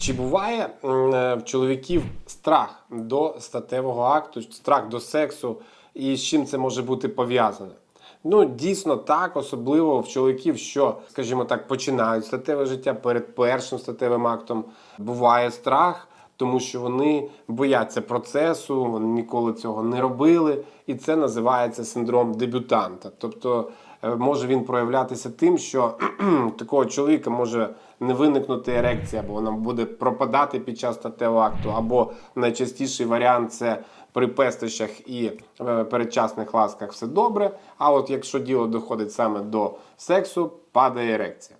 Чи буває е, в чоловіків страх до статевого акту, страх до сексу, і з чим це може бути пов'язане? Ну, дійсно так, особливо в чоловіків, що, скажімо так, починають статеве життя перед першим статевим актом. Буває страх, тому що вони бояться процесу, вони ніколи цього не робили, і це називається синдром дебютанта. Тобто може він проявлятися тим, що такого чоловіка може не виникнути ерекція, або вона буде пропадати під час статевого акту, або найчастіший варіант це при пестощах і е, передчасних ласках все добре. А от якщо діло доходить саме до сексу, падає ерекція.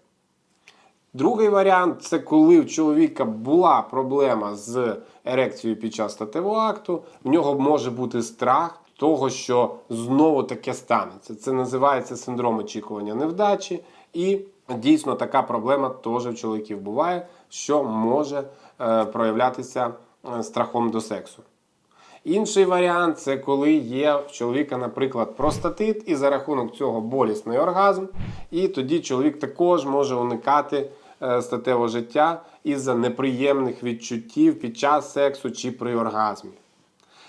Другий варіант це коли в чоловіка була проблема з ерекцією під час статевого акту, в нього може бути страх того, що знову таке станеться. Це називається синдром очікування невдачі, і дійсно така проблема теж в чоловіків буває, що може е, проявлятися е, страхом до сексу. Інший варіант це коли є в чоловіка, наприклад, простатит, і за рахунок цього болісний оргазм, і тоді чоловік також може уникати е, статевого життя із-за неприємних відчуттів під час сексу чи при оргазмі.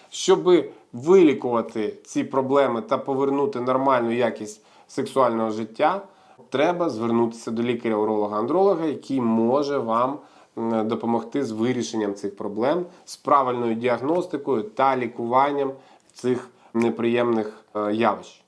Щоб вилікувати ці проблеми та повернути нормальну якість сексуального життя, треба звернутися до лікаря-уролога-андролога, який може вам допомогти з вирішенням цих проблем, з правильною діагностикою та лікуванням цих неприємних е, явищ.